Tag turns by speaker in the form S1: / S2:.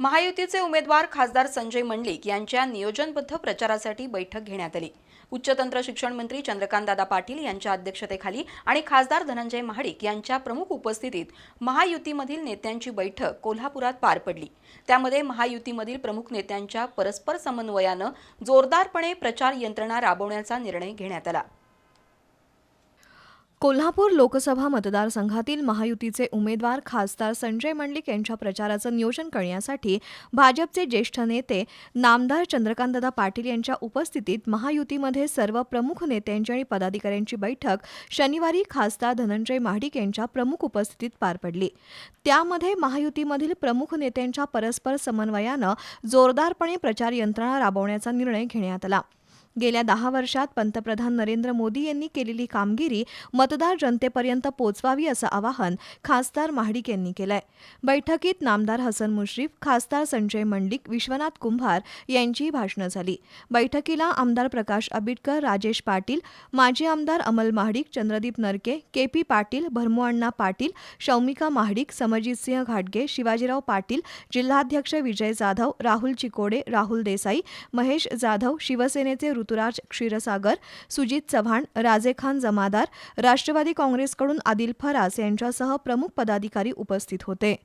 S1: महायुतीचे उमेदवार खासदार संजय मंडलिक यांच्या नियोजनबद्ध प्रचारासाठी बैठक घेण्यात आली. उच्चतंत्र शिक्षण मंत्री चंद्रकांतदादा पाटील यांच्या अध्यक्षतेखाली आणि खासदार धनंजय महाडिक यांच्या प्रमुख उपस्थितीत महायुतीमधील नेत्यांची बैठक कोल्हापुरात पार पडली. त्यामध्ये महायुतीमधील प्रमुख नेत्यांच्या परस्पर समन्वयानं जोरदारपणे प्रचार यंत्रणा राबवण्याचा निर्णय घेण्यात आला.
S2: कोल्हापूर लोकसभा मतदारसंघातील महायुतीचे उमेदवार खासदार संजय मंडलिक यांच्या प्रचाराचं नियोजन करण्यासाठी भाजपचे ज्येष्ठ नेते नामदार चंद्रकांतदादा पाटील यांच्या उपस्थितीत महायुतीमध्ये सर्व प्रमुख नेत्यांची आणि पदाधिकाऱ्यांची बैठक शनिवारी खासदार धनंजय महाडिक यांच्या प्रमुख उपस्थितीत पार पडली. त्यामध्ये महायुतीमधील प्रमुख नेत्यांच्या परस्पर समन्वयानं जोरदारपणे प्रचार यंत्रणा राबवण्याचा निर्णय घेण्यात आला. गेल्या दहा वर्षात पंतप्रधान नरेंद्र मोदी यांनी केलेली कामगिरी मतदार जनतेपर्यंत पोचवावी असं आवाहन खासदार महाडिक यांनी केलंय. बैठकीत नामदार हसन मुश्रीफ खासदार संजय मंडिक विश्वनाथ कुंभार यांचीही भाषणं झाली. बैठकीला आमदार प्रकाश आबिटकर राजेश पाटील माजी आमदार अमल महाडिक चंद्रदीप नरके के पी पाटील भरमुअण्णा पाटील शौमिका महाडिक समरजितसिंह घाटगे शिवाजीराव पाटील जिल्हाध्यक्ष विजय जाधव राहुल चिकोडे राहुल देसाई महेश जाधव शिवसेनेचे ऋतुराज क्षीरसागर सुजित चव्हाण राजेखान जमादार राष्ट्रवादी काँग्रेसकडून आदिल फरास यांच्यासह प्रमुख पदाधिकारी उपस्थित होते.